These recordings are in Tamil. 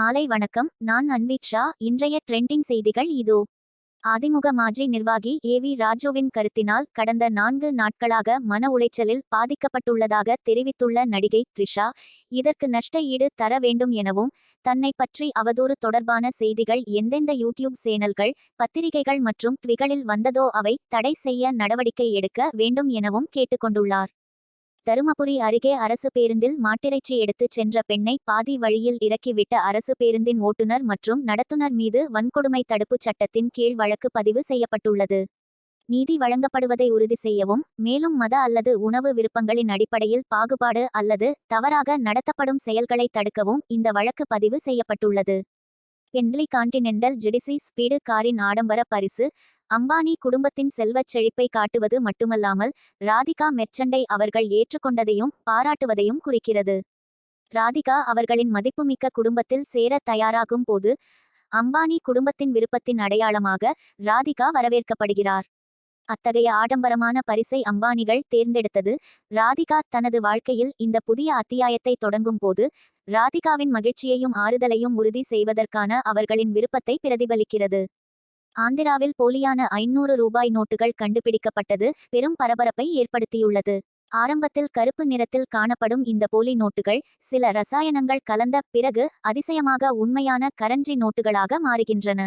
மாலை வணக்கம். நான் அன்வித் ஷா. இன்றைய ட்ரெண்டிங் செய்திகள் இதோ. அதிமுக மாஜி நிர்வாகி ஏ வி ராஜுவின் கருத்தினால் கடந்த நான்கு நாட்களாக மன உளைச்சலில் பாதிக்கப்பட்டுள்ளதாக தெரிவித்துள்ள நடிகை த்ரிஷா இதற்கு நஷ்ட ஈடு தர வேண்டும் எனவும் தன்னை பற்றி அவதூறு தொடர்பான செய்திகள் எந்தெந்த யூடியூப் சேனல்கள் பத்திரிகைகள் மற்றும் ட்விகளில் வந்ததோ அவை தடை செய்ய நடவடிக்கை எடுக்க வேண்டும் எனவும் கேட்டுக்கொண்டுள்ளார். தருமபுரி அருகே அரசு பேருந்தில் மாட்டிறைச்சி எடுத்துச் சென்ற பெண்ணை பாதி வழியில் இறக்கிவிட்ட அரசு பேருந்தின் ஓட்டுநர் மற்றும் நடத்துனர் மீது வன்கொடுமை தடுப்புச் சட்டத்தின் கீழ் வழக்கு பதிவு செய்யப்பட்டுள்ளது. நீதி வழங்கப்படுவதை உறுதி செய்யவும் மேலும் மத அல்லது உணவு விருப்பங்களின் அடிப்படையில் பாகுபாடு அல்லது தவறாக நடத்தப்படும் செயல்களை தடுக்கவும் இந்த வழக்கு பதிவு செய்யப்பட்டுள்ளது. பென்லி கான்டினென்டல் ஜிடிசி ஸ்பீடு காரின் ஆடம்பர பரிசு. அம்பானி குடும்பத்தின் செல்வச் செழிப்பை காட்டுவது மட்டுமல்லாமல் ராதிகா மெர்ச்சண்டை அவர்கள் ஏற்றுக்கொண்டதையும் பாராட்டுவதையும் குறிக்கிறது. ராதிகா அவர்களின் மதிப்புமிக்க குடும்பத்தில் சேர தயாராகும் போது அம்பானி குடும்பத்தின் விருப்பத்தின் அடையாளமாக ராதிகா வரவேற்கப்படுகிறார். அத்தகைய ஆடம்பரமான பரிசை அம்பானிகள் தேர்ந்தெடுத்தது. ராதிகா தனது வாழ்க்கையில் இந்த புதிய அத்தியாயத்தை தொடங்கும் போது ராதிகாவின் மகிழ்ச்சியையும் ஆறுதலையும் உறுதி செய்வதற்கான அவர்களின் விருப்பத்தை பிரதிபலிக்கிறது. ஆந்திராவில் போலியான ஐநூறு ரூபாய் நோட்டுகள் கண்டுபிடிக்கப்பட்டது பெரும் பரபரப்பை ஏற்படுத்தியுள்ளது. ஆரம்பத்தில் கருப்பு நிறத்தில் காணப்படும் இந்த போலி நோட்டுகள் சில ரசாயனங்கள் கலந்த பிறகு அதிசயமாக உண்மையான கரஞ்சி நோட்டுகளாக மாறுகின்றன.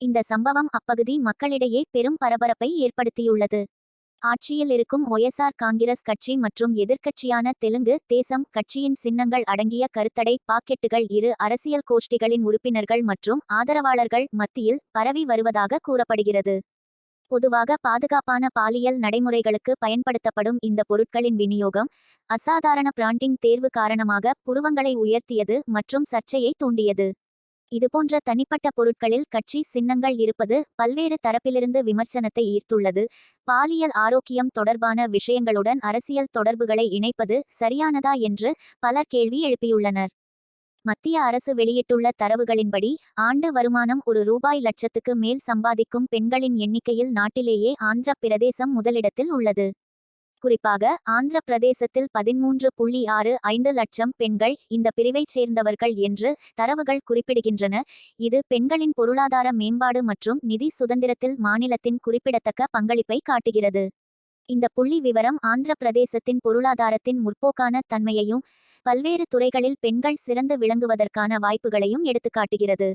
இந்த சம்பவம் அப்பகுதி மக்களிடையே பெரும் பரபரப்பை ஏற்படுத்தியுள்ளது. ஆட்சியில் இருக்கும் ஒய்எஸ்ஆர் காங்கிரஸ் கட்சி மற்றும் எதிர்க்கட்சியான தெலுங்கு தேசம் கட்சியின் சின்னங்கள் அடங்கிய கருத்தடை பாக்கெட்டுகள் இரு அரசியல் கோஷ்டிகளின் உறுப்பினர்கள் மற்றும் ஆதரவாளர்கள் மத்தியில் பரவி வருவதாக கூறப்படுகிறது. பொதுவாக பாதுகாப்பான பாலியல் நடைமுறைகளுக்கு பயன்படுத்தப்படும் இந்த பொருட்களின் விநியோகம் அசாதாரண பிராண்டிங் தேர்வு காரணமாக புருவங்களை உயர்த்தியது மற்றும் சர்ச்சையை தூண்டியது. இதுபோன்ற தனிப்பட்ட பொருட்களில் கட்சி சின்னங்கள் இருப்பது பல்வேறு தரப்பிலிருந்து விமர்சனத்தை ஈர்த்துள்ளது. பாலியல் ஆரோக்கியம் தொடர்பான விஷயங்களுடன் அரசியல் தொடர்புகளை இணைப்பது சரியானதா என்று பலர் கேள்வி எழுப்பியுள்ளனர். மத்திய அரசு வெளியிட்டுள்ள தரவுகளின்படி ஆண்டு வருமானம் ஒரு ரூபாய் லட்சத்துக்கு மேல் சம்பாதிக்கும் பெண்களின் எண்ணிக்கையில் நாட்டிலேயே ஆந்திர பிரதேசம் முதலிடத்தில் உள்ளது. குறிப்பாக ஆந்திர பிரதேசத்தில் பதிமூன்று புள்ளி ஆறு ஐந்து லட்சம் பெண்கள் இந்த பிரிவைச் சேர்ந்தவர்கள் என்று தரவுகள் குறிப்பிடுகின்றன. இது பெண்களின் பொருளாதார மேம்பாடு மற்றும் நிதி சுதந்திரத்தில் மாநிலத்தின் குறிப்பிடத்தக்க பங்களிப்பை காட்டுகிறது. இந்த புள்ளி விவரம் ஆந்திர பிரதேசத்தின் பொருளாதாரத்தின் முற்போக்கான தன்மையையும் பல்வேறு துறைகளில் பெண்கள் சிறந்து விளங்குவதற்கான வாய்ப்புகளையும் எடுத்துக்காட்டுகிறது.